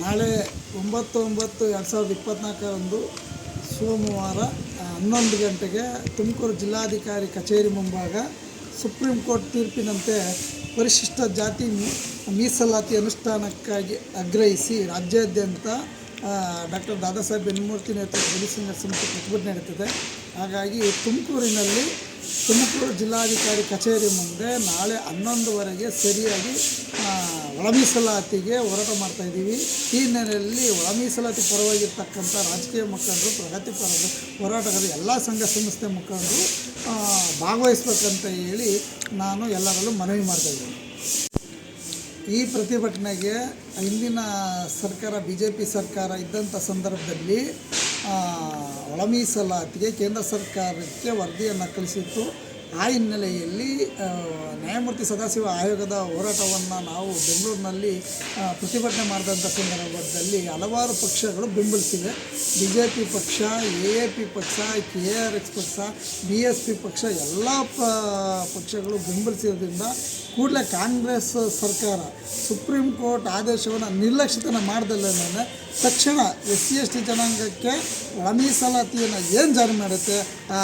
ನಾಳೆ ಒಂಬತ್ತು ಒಂಬತ್ತು ಎರಡು ಸಾವಿರದ ಇಪ್ಪತ್ತ್ನಾಲ್ಕರಂದು ಸೋಮವಾರ ಹನ್ನೊಂದು ಗಂಟೆಗೆ ತುಮಕೂರು ಜಿಲ್ಲಾಧಿಕಾರಿ ಕಚೇರಿ ಮುಂಭಾಗ ಸುಪ್ರೀಂ ಕೋರ್ಟ್ ತೀರ್ಪಿನಂತೆ ಪರಿಶಿಷ್ಟ ಜಾತಿ ಮೀಸಲಾತಿ ಅನುಷ್ಠಾನಕ್ಕಾಗಿ ಆಗ್ರಹಿಸಿ ರಾಜ್ಯಾದ್ಯಂತ ಡಾಕ್ಟರ್ ದಾದಾ ಸಾಹೇಬ್ ಬೆನ್ಮೂರ್ತಿ ನೇತೃತ್ವದಲ್ಲಿ ಸಂಘ ಸಮಿತಿ ಪ್ರತಿಭಟನೆ ನಡೀತದೆ ಹಾಗಾಗಿ ತುಮಕೂರಿನಲ್ಲಿ ತುಮಕೂರು ಜಿಲ್ಲಾಧಿಕಾರಿ ಕಚೇರಿ ಮುಂದೆ ನಾಳೆ ಹನ್ನೊಂದುವರೆಗೆ ಸರಿಯಾಗಿ ಒಳಮೀಸಲಾತಿಗೆ ಒಳ ಮೀಸಲಾತಿಗೆ ಹೋರಾಟ ಮಾಡ್ತಾ ಇದ್ದೀವಿ. ಈ ಹಿನ್ನೆಲೆಯಲ್ಲಿ ಒಳಮೀಸಲಾತಿ ಪರವಾಗಿರ್ತಕ್ಕಂಥ ರಾಜಕೀಯ ಮುಖಂಡರು ಪ್ರಗತಿಪರರು ಹೋರಾಟಗಾರರು, ಎಲ್ಲ ಸಂಘ ಸಂಸ್ಥೆ ಮುಖಂಡರು ಭಾಗವಹಿಸ್ಬೇಕಂತ ಹೇಳಿ ನಾನು ಎಲ್ಲರಲ್ಲೂ ಮನವಿ ಮಾಡ್ತಾ ಇದ್ದೀನಿ. ಈ ಪ್ರತಿಭಟನೆಗೆ ಹಿಂದಿನ ಸರ್ಕಾರ ಬಿ ಜೆ ಪಿ ಸರ್ಕಾರ ಇದ್ದಂಥ ಸಂದರ್ಭದಲ್ಲಿ ಒಳ ಮೀಸಲಾತಿಗೆ ಕೇಂದ್ರ ಸರ್ಕಾರಕ್ಕೆ ವರದಿಯನ್ನು ಕಳಿಸಿತ್ತು. ಆ ಹಿನ್ನೆಲೆಯಲ್ಲಿ ನ್ಯಾಯಮೂರ್ತಿ ಸದಾಶಿವ ಆಯೋಗದ ಹೋರಾಟವನ್ನು ನಾವು ಬೆಂಗಳೂರಿನಲ್ಲಿ ಪ್ರತಿಭಟನೆ ಮಾಡಿದಂಥ ಸಂದರ್ಭದಲ್ಲಿ ಹಲವಾರು ಪಕ್ಷಗಳು ಬೆಂಬಲಿಸಿವೆ. ಬಿ ಜೆ ಪಿ ಪಕ್ಷ, ಎ ಎ ಪಿ ಪಕ್ಷ, ಕೆ ಆರ್ ಎಕ್ಸ್ ಪಕ್ಷ, ಬಿ ಎಸ್ ಪಿ ಪಕ್ಷ, ಎಲ್ಲ ಪಕ್ಷಗಳು ಬೆಂಬಲಿಸಿರೋದ್ರಿಂದ ಕೂಡಲೇ ಕಾಂಗ್ರೆಸ್ ಸರ್ಕಾರ ಸುಪ್ರೀಂ ಕೋರ್ಟ್ ಆದೇಶವನ್ನು ನಿರ್ಲಕ್ಷಿತನ ಮಾಡ್ದಲ್ಲೇ ತಕ್ಷಣ ಎಸ್ ಸಿ ಎಸ್ ಟಿ ಜನಾಂಗಕ್ಕೆ ಮೀಸಲಾತಿಯನ್ನು ಏನು ಜಾರಿ ಮಾಡುತ್ತೆ, ಆ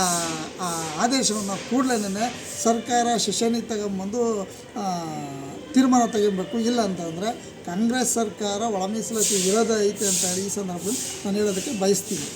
ಆದೇಶವನ್ನು ಕೂಡಲೇ ಸರ್ಕಾರ ಶಿಕ್ಷಣಿ ತಗೊಂಬಂದು ತೀರ್ಮಾನ ತಗೊಬೇಕು. ಇಲ್ಲ ಅಂತಂದರೆ ಕಾಂಗ್ರೆಸ್ ಸರ್ಕಾರ ಒಳಮೀಸಲಾತಿ ವಿರೋಧ ಐತೆ ಅಂತ ಹೇಳಿ ಈ ಸಂದರ್ಭದಲ್ಲಿ ನಾನು ಹೇಳೋದಕ್ಕೆ ಬಯಸ್ತೀನಿ.